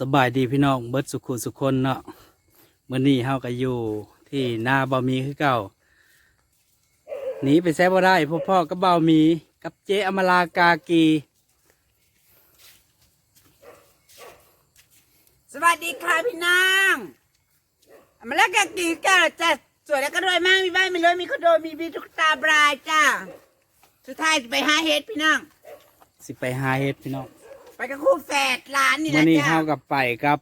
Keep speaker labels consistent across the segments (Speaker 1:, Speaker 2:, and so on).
Speaker 1: สบายดีพี่น้องเบิดสุขุสุคนเนาะมื้อนี้เฮาก็อยู่ที่นาบ่มีคือเก่าหนีไปแซ่บ่ได้พ่อพ่อก็เบามีกับเจ๊อมรากากี
Speaker 2: สวัสดีค่ะพี่นางมาแล้วกันกี่แก้วจ้ะสวยแล้วก็รวยมากมีบ้านมีรถมีคอนโดมีมีทุกตาบรายจ้าสุดท้ายจะไปหาเฮ็ดพี่นาง
Speaker 1: สิไปหาเฮ็ดพี่น้อง
Speaker 2: ไปกับคู่แฝดหลานนี่
Speaker 1: มื้
Speaker 2: นะ
Speaker 1: อนี้
Speaker 2: จ้า
Speaker 1: เฮากับไปกับ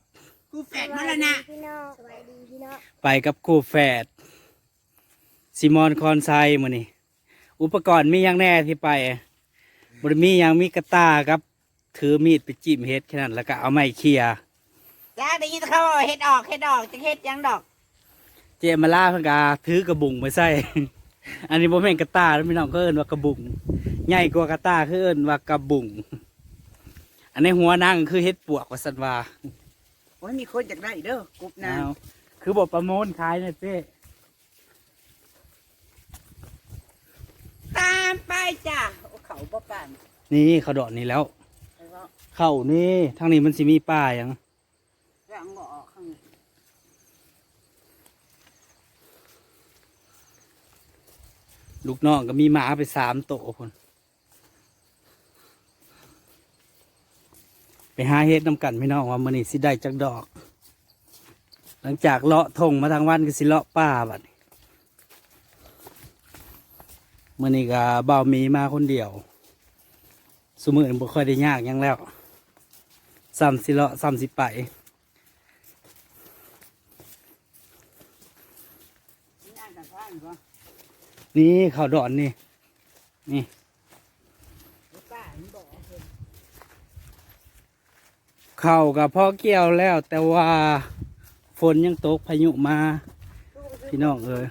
Speaker 2: คู่แฝดมรณะ
Speaker 3: พี่น้องสวัสดีพี่น้อง
Speaker 1: ไปกับคู่แฝดซิมอนคอนไซมื้อนี้ อุปกรณ์มีหยังแน่ที่ไปบ่ได้มีหยังมีกระตากับ ถือมีดไปจิ้มเฮ็ดแค่นั้นแล้วก็เอาไม้เคลียร์
Speaker 2: จ้าได้ยินเขาว่าเฮ็ดออกเฮ็ดออกจะเฮ็ดหยังดอก
Speaker 1: เจมาล่าเพิ่นก็ถือกระบุงไปใส่ อันนี้บ่แม่นกระตาแล้วพี่น้องก็เอิ้นว่ากระบุงใหญ่กว่ากระตาคือเอิ้นว่ากระบุง อันในหัวนั่งคือเฮ็ดปวกว่าซั่นว่า
Speaker 2: โอ้ยมีคนอยากได้เด้อกรุ๊ปนาง
Speaker 1: อ้าวคือบ่ประมูลขายนะเจ้
Speaker 2: ตามไปจ้าโอ้เขาบ่ปาน
Speaker 1: นี่เขาดอกนี่แล้ว
Speaker 2: ไปว่า
Speaker 1: เข้านี่ทางนี้มันสิมีป้าหยัง
Speaker 2: เรื่องบ่ออกข้างนี้
Speaker 1: ลูกน้องก็มีหมาไปสามโตวพุ่นไป หาเฮ็ดน้ำกันพี่น้องว่ามื้อนี้สิได้จักดอก หลังจากเลาะทงมาทางวันก็สิเลาะป้าบัดมื้อนี้ก็เบามีมาคนเดียวสมือนบ่ค่อยได้ยากยังแล้วซ้ำสิเลาะซ้ำสิไป
Speaker 2: นี่นางกันท่านบ่า
Speaker 1: ดอนนี่นี่
Speaker 2: ป้ามันบอกเพิ่น
Speaker 1: เข้ากับพ่อเกี่ยวแล้ว แต่ว่าฝนยังตกพายุมา พี่น้องเอ้ย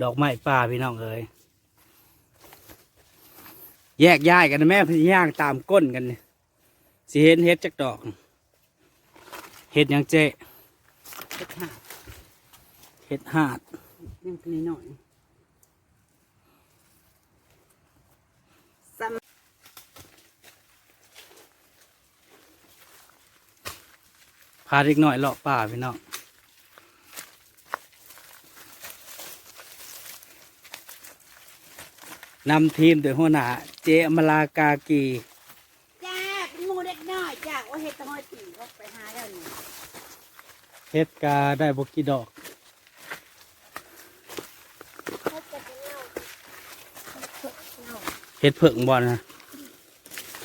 Speaker 1: ดอกไม้ป่าพี่น้องเอ้ยแยกย้ายกันนะแม่พี่ย่างตามก้นกันนี่สิเห็นเฮ็ดจักดอกเฮ็ดยังเจ๊
Speaker 2: เฮ็ดหา
Speaker 1: เฮ็ดหาด
Speaker 2: ยังนิดหน่อยา
Speaker 1: เด็กน้อยเลาะป่าพี่น้องนำทีมโดยหัวหน้าเจอมลากากีำ
Speaker 2: จ้าเป็นงูเล็กน้อยจ้าว่าเฮ็ดตะหอยตีเขาไปหาแล้วนี่
Speaker 1: เฮ็ดกาได้บกี่ดอก
Speaker 3: เขาจะเป็นเน่าเน่า
Speaker 1: เฮ็ดเผิงบอลนะ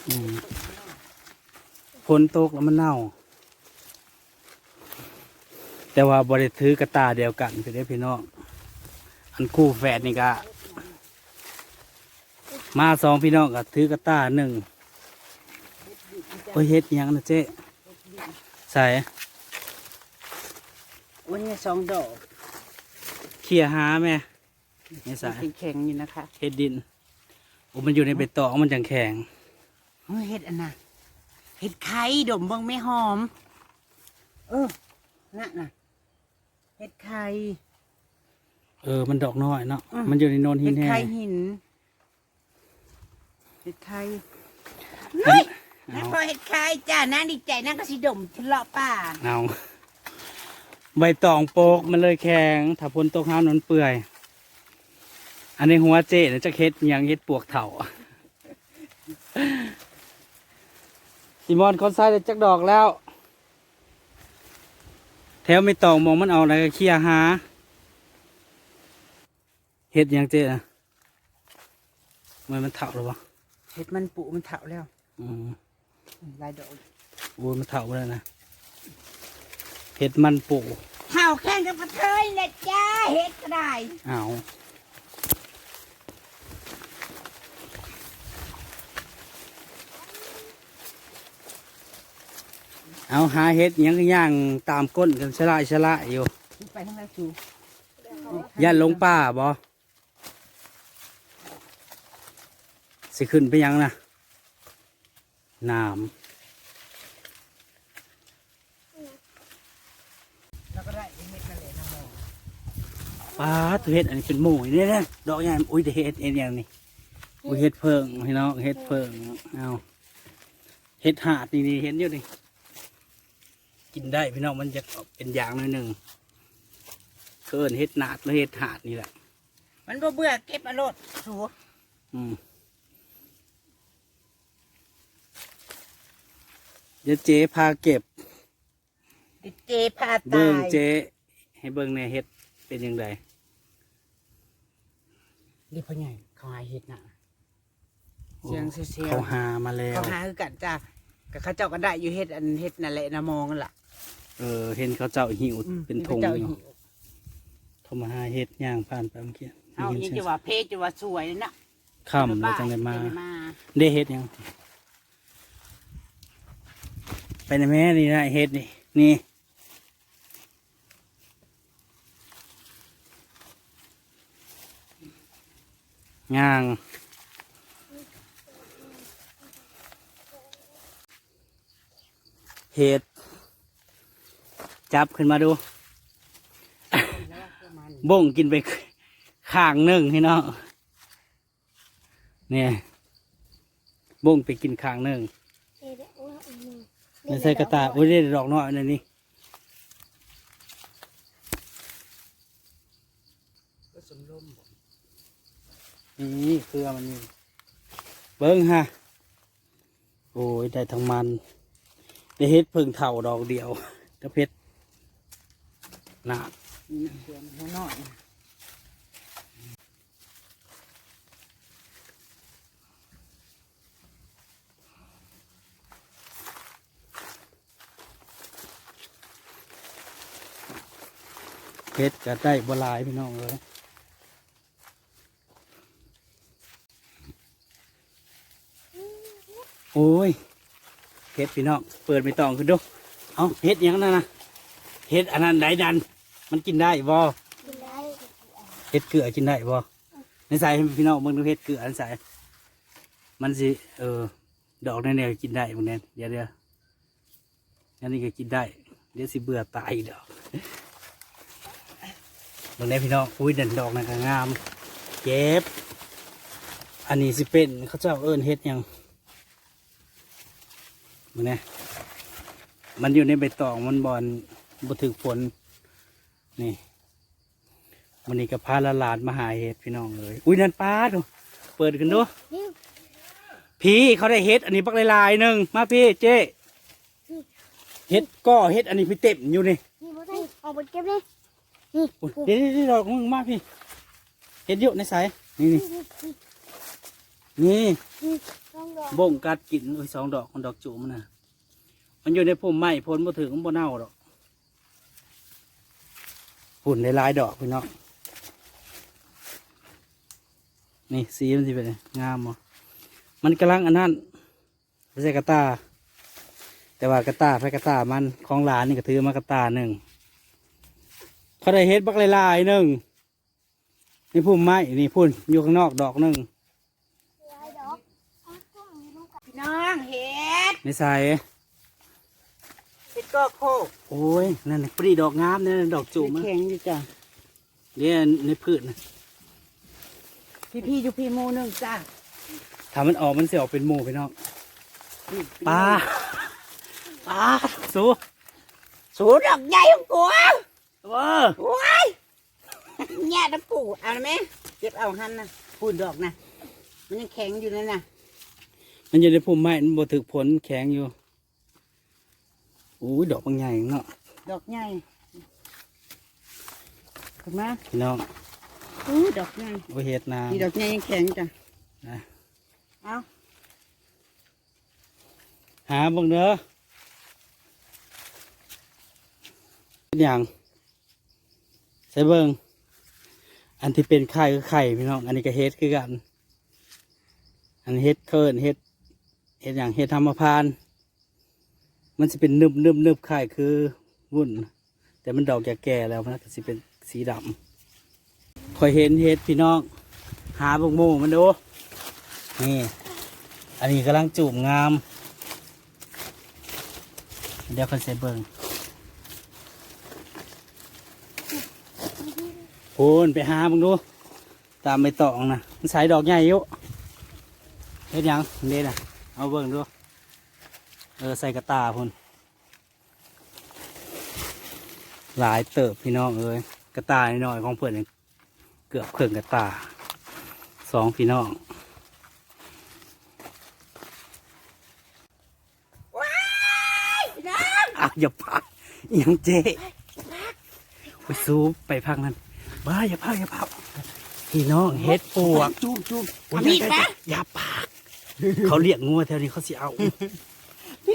Speaker 1: อืมฝนตกแล้วมันเน่า แต่ว่าบริถือกระตาเดียวกันไปได้อพี่น้องอันคู่แฝดนี่ก็มาสองพี่น้องก็ถือกระตาหนึ่งโอ้ยเฮ็ดหยังนะเจ๊ใส่
Speaker 2: วันนี้สองดอก
Speaker 1: เขี่ยหาแม่ไม่ใส่
Speaker 2: แข็งๆอยู่นะคะ
Speaker 1: เฮ็ดดินโอ้มันอยู่ในใบตองมันจังแข็ง
Speaker 2: เฮ้ยเฮ็ดอันน่ะเฮ็ดไข่ดมเบิ่งไม่หอม เออน่ะน่ะ เฮ็ดไข่
Speaker 1: เออ มันดอกน้อยเนาะ
Speaker 2: อืม
Speaker 1: มันอยู่ในโนนหิ
Speaker 2: เฮ็
Speaker 1: น
Speaker 2: ด
Speaker 1: แห้
Speaker 2: ไข่
Speaker 1: ง
Speaker 2: หินเฮ็ดไข่
Speaker 1: อัน
Speaker 2: นั่น
Speaker 1: เอา
Speaker 2: พอเฮ็ดไข่จ้านั่งดีใจนั่งก็สิดมทะเลาะป่า
Speaker 1: เอาใบตองโปกมันเลยแข็งถ้าพ้นตกห้ามนมันเปื่อย อันในหัวเจ๊เนี่ยจะเฮ็ดหยังเฮ็ดปวกเถาซิมอนคอนไซด์ได้จักดอกแล้ว แถวไม่ตองมองมันเอาอะไรก็เคลียร์หาเฮ็ดหยังเจ๊อะมันมันเถาหรือวะ
Speaker 2: เฮ็ดมันปุมันเถาแล้ว
Speaker 1: อืม
Speaker 2: หลายดอก
Speaker 1: โอ้ยมันเถาแล้วนะเห็ดมันปู
Speaker 2: เถาแข่งกับกระเทยนะจ้าเฮ็ดก็ได้
Speaker 1: เอา เอาหาเห็ดหยังก็ย่างตามก้นกันชะละชะละอยู่
Speaker 2: ไปทางไหนสู
Speaker 1: ย่านลงป่าบ่สิขึ้นไปยังนะน้
Speaker 2: แล้วก็ได้เฮ็ดนั่นแหละนะหมอำ
Speaker 1: ปลาตัวเห็ดอันนี้เป็นหมูเนี่ยนะดอกใหญ่อุ้ยแต่เห็ดเอ็นอย่างนี้อุ้ยเห็ดเพิงพี่น้องเห็ดเพิงเอาเห็ดหาดนี่นี่เห็นอยู่นี่ กินได้พี่น้องมันจะเป็นอย่างหน่อยหนึ่งเกินเห็ดหนาดหรือเห็ดหาดนี่แหละ
Speaker 2: มันบ่เบื่อเก็บเอารมณ์สู
Speaker 1: อืมเดี๋ยวเจ๊พาเก็บ
Speaker 2: ดิเจพาตา
Speaker 1: เบิ้ง
Speaker 2: ย
Speaker 1: เจ๊ให้เบิ้งในเฮ็ดเป็นยังไง
Speaker 2: นี่พ่อใหญ่เขาหาเฮ็ดน่ะเสียงเสียง
Speaker 1: เขาหามาแล้ว
Speaker 2: เขาหาคือกันจ้า กับเขาเจ้าก็ได้อยู่เฮ็ดอันเฮ็ดนั่นแหละนะมองนั่นล่ะ
Speaker 1: เออ เห็นเขาเจ้าหิว
Speaker 2: อืม
Speaker 1: เป็นธง
Speaker 2: เจ้า
Speaker 1: อยู่
Speaker 2: หิว
Speaker 1: โทรมาหาเฮ็ดย่างผ่านไปเมื่อกี้
Speaker 2: เอา
Speaker 1: ได้
Speaker 2: อี
Speaker 1: ยิน
Speaker 2: จะ
Speaker 1: เสียง
Speaker 2: ว่าเพจจะว่าสวยเลยนะ
Speaker 1: ค่ำแล้วจังได้มา
Speaker 2: จังได้มา
Speaker 1: ได้เฮ็ดยัง ไปในแม่นี่นะเฮ็ดนี่ นี่ย่าง เห็ด จับขึ้นมาดู บ่งกินไปข้างหนึ่งให้น้องเนี่ยบ่งไปกินข้างหนึ่งไม่ใส่กระตายอุ้ยได้ดอกน้อยนั่นนี่นี่เครือมันนี่เบิ้งฮะ โอ้ย ได้ทั้งมัน ได้เฮ็ดพิ่งเท่าดอกเดียวกระเพชรหนา
Speaker 2: นี่นะเสียงหัวน้อยนะ
Speaker 1: เพชรก็ได้บลายพี่น้องเลยโอ้ย เพชรพี่น้องเปิดไม่ต้องขึ้นดูเอาเฮ็ดหยังนั่นนะเฮ็ดอันนั้นไดดัน มันกินได้บ่
Speaker 3: กินได้
Speaker 1: เฮ็ดเกลือกินได้บ่ในสายพี่น้องมึงดูเฮ็ดเกลืออันสายมันสิเออดอกนั่นเนี่ยกินได้พวกนั้นเดี๋ยวเดี๋ยวอันนี้ก็กินได้ เดี๋ยวสิเบื่อตายอีกดอกบางแน่พี่น้องอุ้ยเด่นดอกนั่นก็งามเก็บอันนี้สิเป็นเขาเจ้าเอิ้นเฮ็ดหยัง มึงเนี่ยมันอยู่ในใบตองมันบอลบ่ถึกฝนนี่วันนี้ก็พาละลานมาหาเห็ดพี่น้องเลย อุ้ยนั่นปลาดูเปิดกันดู
Speaker 3: นี่
Speaker 1: พี่เขาได้เห็ดอันนี้ปักลายๆหนึ่งมาพี่เจ๊เห็ดก็เห็ดอันนี้พี่เต็มอยู่นี่
Speaker 3: นี่บ่ได้เอาไปเก็บเลยนี่
Speaker 1: อุ๊ยเดี๋ยวเดี๋ยวเดี๋ยวดอกมึงมาพี่เห็ดเยอะในสายนี่นี่
Speaker 3: นี่นี่
Speaker 1: นี่
Speaker 3: นี่ต้องรอ
Speaker 1: บ่งกัดกินอุ้ยสองดอกคนดอกจูมันนะมันอยู่ในพุ่มไม้พ้นบ่ถึงบ่เน่าดอกฝุ่นหลายดอกพี่น้องนี่สีมันสิเป็นงามบ่มันกำลังอันนั้นไม่ใช่กระตา แต่ว่ากระตาไฟกระตามันของหลานนี่ก็ถือมากระตาหนึ่งเขาได้เฮ็ดบักหลายๆหนึ่งนี่พุ่มไม้นี่พุ่นอยู่ข้างนอกดอกหนึ่ง
Speaker 3: หลายดอกเอาต้มอยู่ตรงกลาง
Speaker 2: พี่น้องเฮ็ด
Speaker 1: ในสาย
Speaker 2: เฮ็ดก็โคก
Speaker 1: โอ้ยนั่นน่ะปรีดอกงามนั่นน่ะดอกจูบมัน
Speaker 2: แข็งอยู่จ้ะ
Speaker 1: เนี่ยในพืชนะ
Speaker 2: พี่พี่อยู่พี่หมูหนึงจ้ะ
Speaker 1: ถ้ามันออกมันเสียออกเป็นหมูไปน้อง
Speaker 2: นี่
Speaker 1: ปลาปลาสู
Speaker 2: สูดอกใหญ่ของกู
Speaker 1: เว้อ
Speaker 2: โอ้ยแย่ตะปูเอาไหมเก็บเอาหันนะปูดดอกนะมันยังแข็งอยู่นั่นน่ะ
Speaker 1: มันอยู่ในพุ่มไม้มันบ่ถึกผลแข็งอยู่โอ้ยดอกบางใหญ่เนาะ
Speaker 2: ดอกใหญ่ขึ้นมา
Speaker 1: พี่น้อง
Speaker 2: อู้ดอกใหญ่
Speaker 1: โอ้ยเฮ็ดนา
Speaker 2: นี่ดอกใหญ่ยังแข็งจ้ะ
Speaker 1: นะ
Speaker 2: เอา
Speaker 1: หาเบิ่งเด้อเป็นอย่างใส่เบิ่งอันที่เป็นไข่ก็ไข่พี่น้อง อันนี้ก็เฮ็ดคือกัน อันเฮ็ดเคินเฮ็ด เฮ็ดอย่างเฮ็ดธรรมพาน มันจะเป็นนึบนึบนึบไข่คือวุ่น แต่มันดอกแก่ๆแล้วมันก็จะเป็นสีดำคอยเห็นเฮ็ดพี่น้อง หาบกโมมันดูนี่ อันนี้กำลังจูบงาม เดี๋ยวคนเสเบิงโอนไปหามึงดู ตามไปตองนะมันใส่ดอกใหญ่อยุเฮ็ดยังนี่นะ เอาเบิ่งดู เออ ใส่กระตาพุ่น หลายเติบพี่น้องเอ้ย กระตาน้อยๆของเพื่อนนี่เกือบเครื่องกระตา สองพี่น้อง
Speaker 2: ว้ายพี่น้อง
Speaker 1: อะอย่าพักอหยังเจ๊ไปซูปไปพักนั้นบ้าอย่าพักอย่าพักพี่น้องเฮ็ดปวก
Speaker 2: จูบจูบ
Speaker 1: โอ้ย
Speaker 2: ทำอีก
Speaker 1: อย่า
Speaker 2: นะ
Speaker 1: อย่าปาก เขาเรียกงัวแถวนี้เขาสิเอา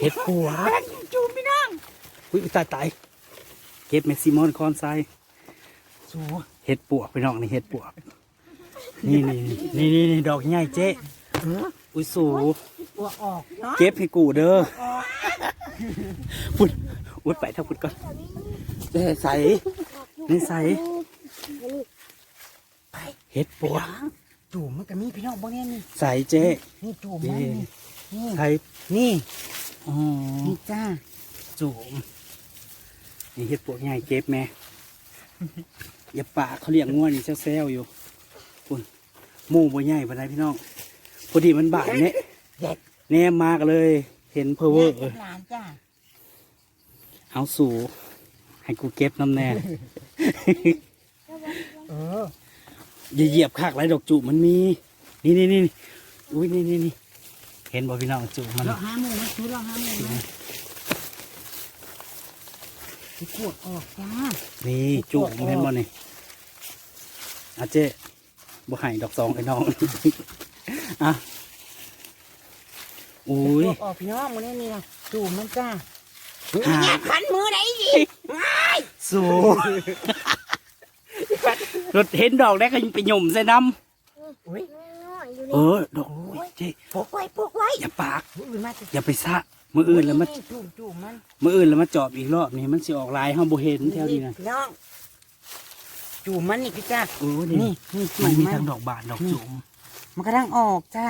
Speaker 1: เฮ็ดปวก
Speaker 2: จูบพี่น้อง
Speaker 1: อุ้ยตายตายเก็บเมกซิมอนคอนไซ
Speaker 2: สู
Speaker 1: เฮ็ดปวกพี่น้องนี่เฮ็ดปวกนี่นี่นี่นี่นี่ดอกใหญ่เจ๊
Speaker 2: เออ
Speaker 1: อุ้ยสู
Speaker 2: ปัวออกเนาะ
Speaker 1: เก็บให้กูเด้อพุดอุ้ยไปถ้าพุดก่อนเด้ใส่นี่ใส่เฮ็ดปวก
Speaker 2: จูบมันก็มีพี่น้องบ่เนี่ยนี่
Speaker 1: ใส่เจ๊
Speaker 2: นี่จูบมันนี่นี่
Speaker 1: ใส่
Speaker 2: นี่
Speaker 1: อ๋อ
Speaker 2: นี่จ้า
Speaker 1: จูมนี่เฮ็ดปวกใหญ่เก็บแม่อย่าปากเขาเลี้ยงงัวนี่เซลๆอยู่คุณหมู่บ่ใหญ่ปานใดพี่น้องพอดีมันบาดเนี่ย
Speaker 2: เด็ก
Speaker 1: แนมมากเลย เห็นเพอเวอร์
Speaker 2: หลานจ้า
Speaker 1: เอาสู่ให้กูเก็บน้ำแน่
Speaker 2: เออ
Speaker 1: อย่าเหยียบคากไรดอกจุมันมีนี่นี่นี่นี่อุ้ยนี่นี่นี่เห็นบ่พี่น้องจุมัน
Speaker 2: เราห้าโมงมาซื้อเราห้าโมงนะพี่ขวดออกจ้า
Speaker 1: นี่จุมันเห็นบ่นี่อาเจ๊บ่ให้ดอกสองไอ้น้องอะอุ้ย
Speaker 2: ขวดออกพี่น้องมันนี่นี่นะจูบมันจ้า
Speaker 1: หา
Speaker 2: อย่าขันมือไหนอีก
Speaker 1: สู่ รถเห็นดอกแล้วก็ไปหย่มใส่น้
Speaker 2: อุ้ยำ
Speaker 1: เออดอกอุ้ยเจ๊
Speaker 2: ปกไว้ปกไว้
Speaker 1: อย่าปาก
Speaker 2: อุ้ยมาจะ
Speaker 1: อย่าไปซะมืออื่นแล้วมา
Speaker 2: จูบจูบมัน
Speaker 1: มืออื่นแล้วมาจอบอีกรอบนี่มันสิออกลายห้องบ่เห็นแถวนี้นะ
Speaker 2: พี่น้องจูบมันนี่พี่จ้า
Speaker 1: โอ้นี่
Speaker 2: นี่นี่จู
Speaker 1: มัน
Speaker 2: บ
Speaker 1: มี
Speaker 2: มัน
Speaker 1: ทั้งดอกบานดอกจุ๋ม
Speaker 2: มันกำลังออกจ้า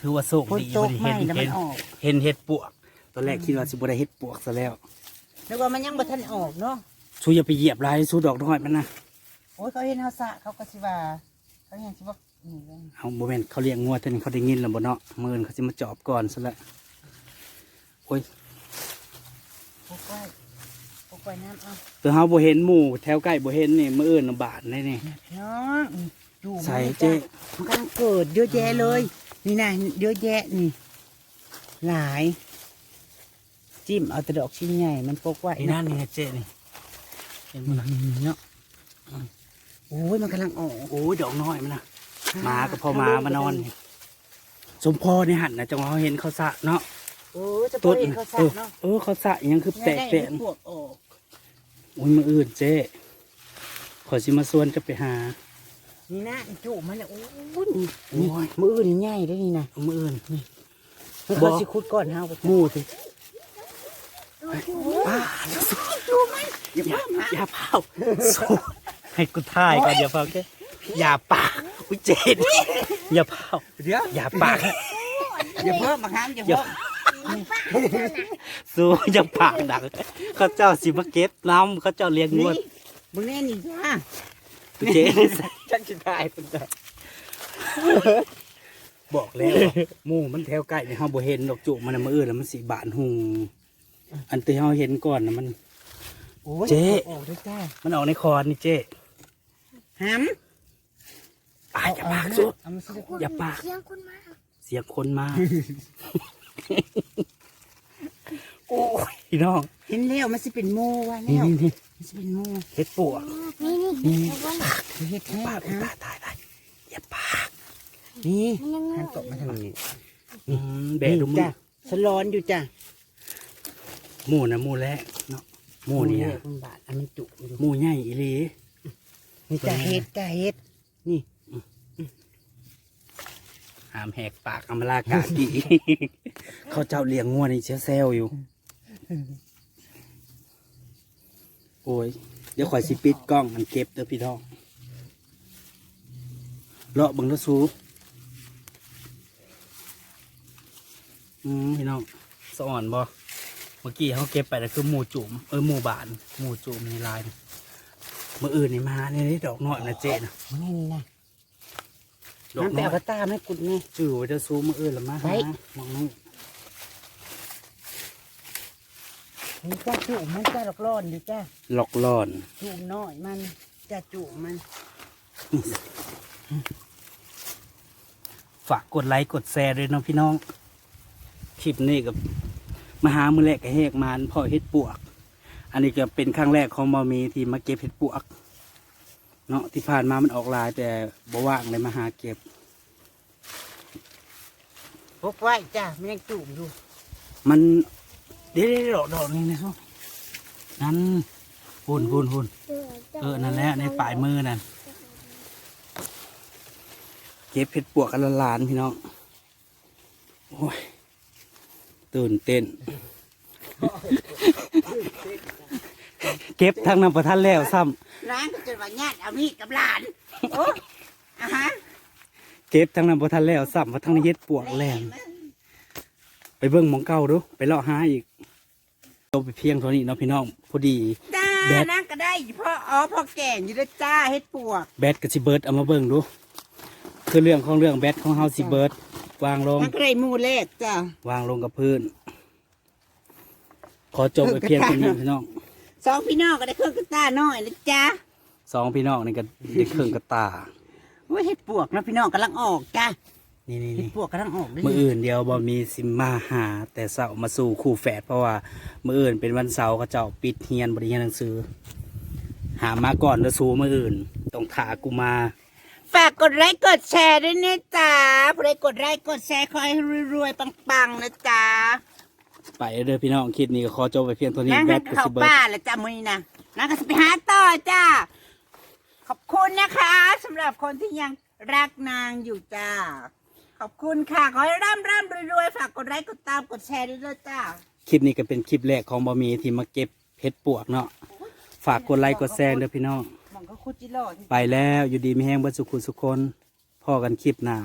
Speaker 1: ถือว่าโชค
Speaker 2: ฝน
Speaker 1: ดี
Speaker 2: ต
Speaker 1: บ่
Speaker 2: ก
Speaker 1: ได้
Speaker 2: ไหม
Speaker 1: เห็น
Speaker 2: แล้วมั
Speaker 1: เห็
Speaker 2: น
Speaker 1: น
Speaker 2: ออก
Speaker 1: เห็นเห็ดปวก ตอนแรกคิดว่าสิบ่ได้เห็ดปวกซะแล้ว
Speaker 2: แล้วว่ามันยังบ่ทันออกเนาะ
Speaker 1: สู้อย่าไปเหยียบลายสู้ดอกน้อยมันนะ
Speaker 2: โอ้ยเขาเห็นเฮาสะเขาก็สิว่าเขาเห็นสิว่านี่เว้ย
Speaker 1: เอาบ่แม่นเขาเลี้ยงงัวแต่นี่เขาได้ยินแล้วบ่เนาะมื้อนี้เขาสิมาจอบก่อนซะละโอ้ย
Speaker 2: ปกไว้ปกไว้น้ำเอา
Speaker 1: ตัวเฮาบ่เห็นหมู่แถวใกล้บ่เห็นนี่มื้ออื่นน่ะบาดได้นี่
Speaker 2: พี่น้องจูบมัน
Speaker 1: ใส่
Speaker 2: นี่
Speaker 1: เจ๊
Speaker 2: จ้ะมันกำลังเกิดเยอะแยะเลย นี่นะเยอะแยะนี่ หลาย จิ้มเอาแต่ดอกชิ้นใหญ่มันปกไว้
Speaker 1: ไอ้นั่นนี่ไงเจ๊นี่เห็นบ่ล่ะ
Speaker 2: เนาะ โอ้ยมันกำลังออก
Speaker 1: โอ้ยดอกน้อยมันน่ะหมาก็พอหมามานอนนี่สมพอในหันน่ะจังว่าเขาเห็นเขาสระเนาะ
Speaker 2: โอ้ยจะ
Speaker 1: ต้
Speaker 2: ต้
Speaker 1: น
Speaker 2: นเขาสะ
Speaker 1: เออ
Speaker 2: เนาะ
Speaker 1: เออเขาสระอิหยังคือแตก
Speaker 2: ได้
Speaker 1: แตน
Speaker 2: ปวกออก
Speaker 1: โอ้ยมืออื่นเจ๊ขอสิมาส่วนจะไปหา
Speaker 2: นี่นะจูบมันเนี่ยโอ้ย
Speaker 1: โอ้ย
Speaker 2: มืออื่นใหญ่ได้นี่นะ
Speaker 1: มืออื่นนี่
Speaker 2: มัน
Speaker 1: บ่
Speaker 2: เขาสิคุดก่อนเฮาไป
Speaker 1: หมู่สิป้าแล้วสู้อย่าอย่าเผาสู้ ให้กูถ่ายก่อนอย่าเผาแกอย่าปากอุ้ยเจ็ดอย่าเผา
Speaker 2: เดี๋ยว
Speaker 1: อย่าปาก
Speaker 2: อย่าเพิ่มมาครับอย่า
Speaker 1: อย่า
Speaker 2: เพิ่ม
Speaker 1: สู้อย่าปากดังเขาเจ้าสิมาเก็บน้ำเขาเจ้าเลี้ยงงวด
Speaker 2: นี่มึงแน่นี่จ้า
Speaker 1: เจ๊นี่ใส่
Speaker 2: ฉันจะได้คุณจ้า
Speaker 1: บอกแล้วหมู่มันแถวใกล้นี่เฮาบ่เห็นดอกจุมันน่ะมืออื่นแล้วมันสิบานหุงอันที่เฮาเห็นก่อนน่ะมัน
Speaker 2: โอ้ย
Speaker 1: เจ๊
Speaker 2: ออกด้วยจ้า
Speaker 1: มันออกในคอนนี่เจ๊
Speaker 2: หำ
Speaker 1: ปากอย่าปากสู้
Speaker 2: เอามาสิ
Speaker 1: อย่าปาก
Speaker 3: เสียงคุณมา
Speaker 1: เสียงคนมา โอ้ยพี่น้อง
Speaker 2: เห็นแล้วมันสิเป็นโมวะ
Speaker 1: นี่
Speaker 2: แล้ว
Speaker 1: นี่นี่
Speaker 2: มันสิเป็นโม
Speaker 1: เฮ็ดปวก
Speaker 3: นี่นี่
Speaker 1: นี่
Speaker 2: เฮ็ดแท้
Speaker 1: ปาก
Speaker 2: ฮะ
Speaker 1: ตายตายตายอย่าปาก
Speaker 2: นี่
Speaker 3: มันยังไง
Speaker 2: หันตกมาทางนี้
Speaker 1: อืมแบะดูมื
Speaker 2: จ้า
Speaker 1: อ
Speaker 2: สร้อนอยู่จ้า
Speaker 1: หมูนะหมูแรกเนาะหมูเนี่ย
Speaker 2: มันบาดอันมันจุอยู่
Speaker 1: หมูใหญ่อีหลี
Speaker 2: นี่จ้าเฮ็ดจ้าเฮ็ดนี่
Speaker 1: หามแหกปากอำมลากากีเขาเจ้าเลี้ยงงัวนี่เชียเซลอยู่ โอ้ย เดี๋ยวข่อยสิปิดกล้องมันเก็บเด้อพี่น้องเลาะเบังแล้วสูอืมพี่น้องสะอ่อนบ่เมื่อกี้เขาเก็บไปแล้วคือหมูจุ่มเออหมูบานหมูจุ่มในลายนี่เมื่ออื่นนี่มาเนี่ยนี่ดอกน้อยนะเจ๊นะ
Speaker 2: มันนี่นะ
Speaker 1: ดอก
Speaker 2: น้ำแป
Speaker 1: น้
Speaker 2: ล
Speaker 1: อย
Speaker 2: กระตาไม่กุดไง
Speaker 1: จื้อไว้จะซูมืออื่นละมา
Speaker 2: ไว้
Speaker 1: หามองนั่ง
Speaker 2: นี่จ้าจุ่มมันจ้าหลอกล่อนอยู่จ้า
Speaker 1: หลอกล่อน
Speaker 2: จุ่มน้อยมันจ้าจุ่มมัน
Speaker 1: ฝากกดไลค์กดแชร์ด้วยเนาะพี่น้อง คลิปนี้กับมาหามือแรกกับเฮกมานพ่อเฮ็ดปวก อันนี้ก็เป็นครั้งแรกของมามีที่มาเก็บเฮ็ดปวกเนาะที่ผ่านมามันออกหลายแต่บ่ว่างเลยมาหาเก็บ
Speaker 2: พกไว้จ้ามันยังจุ่มอยู่
Speaker 1: มันเดี๋ยวๆดอกดอกนี่นะทุกนั่นหุ่นหุ่นหุ่นเออนั่นแหละในปลายมือนั่นเก็บเห็ดปวกกันละลานพี่น้องโอ้ยตื่นเต้น เก็บทางน้ำประทันแล้วซ้
Speaker 2: ร้านก็จะว่าญาติเอามีดกับหลานโอ้อาฮะำ
Speaker 1: เก็บทางน้ำประทันแล้วซ้ำว่าทางนี้เห็ดปวกแรงไปเบิ่งหมองเก่าดูไปเลาะหาอีกโตไปเพียงเท่านี้เนาะพี่น้องพอดี
Speaker 2: จ้า
Speaker 1: แบท
Speaker 2: นั่งก็ได้พ่ออ๋อพ่อแก่อยู่ด้วยจ้าเฮ็ดปวก
Speaker 1: แบตกับสิเบิร์ดเอามาเบิ่งดู คือเรื่องของเรื่องแบตของเฮาสิเบิร์ดวางลง
Speaker 2: นั่นก็ได้หมูเลขจ้าวา
Speaker 1: งลงกับพื้น ขอจบไปเพียงเท่านี้พี่น้อง
Speaker 2: สองพี่น้องก็ได้เครื่องกระต้าน้อยนะจ้า
Speaker 1: สองพี่น้องนี่ก็ได้เครื่องกระตา
Speaker 2: ว่าเฮ็ดปวกนะพี่น้องกำลังออกจ้า
Speaker 1: นี่นี่
Speaker 2: เฮ็ด
Speaker 1: นี่
Speaker 2: ปวกกำลังออกเลย
Speaker 1: มืออื่นเดียวบ่มีสิมาหา แต่เสาร์มาสู่คู่แฝดเพราะว่ามืออื่นเป็นวันเสาร์เขาเจ้าปิดเฮียนบริเรียนหนังสือ หามาก่อนแล้วสู่มืออื่นต้องถากูมา
Speaker 2: ฝากกดไลค์กดแชร์ด้วยนะจ้าผู้ใดกดไลค์กดแชร์ขอให้รวยๆปังๆนะจ้า
Speaker 1: ไปเด้อพี่น้องคลิปนี้ก็ขอจบไปเพียงเท่านี้
Speaker 2: นั่ง
Speaker 1: แบ
Speaker 2: ให้
Speaker 1: ตกับ
Speaker 2: เข้า
Speaker 1: สิเบิร์ด
Speaker 2: ป้าแล้วจ้ามือนี้นะนั่งก็จะไปหาต่อจ้า ขอบคุณนะคะสำหรับคนที่ยังรักนางอยู่จ้า ขอบคุณค่ะ ขอให้ร่ำร่ำรวยๆฝากกดไลค์กดตามกดแชร์ด้วยนะจ้า
Speaker 1: คลิปนี้ก็เป็นคลิปแรกของบะมีที่มาเก็บเพชรปวกเนาะฝากกดไลค์กดแชร์เด้อพี่น้อง
Speaker 2: มองก็คุจิโร่ที่
Speaker 1: ไปแล้วอยู่ดีไม่แห้งเบัสุขุสุคนพ่อกันคลิปหน้า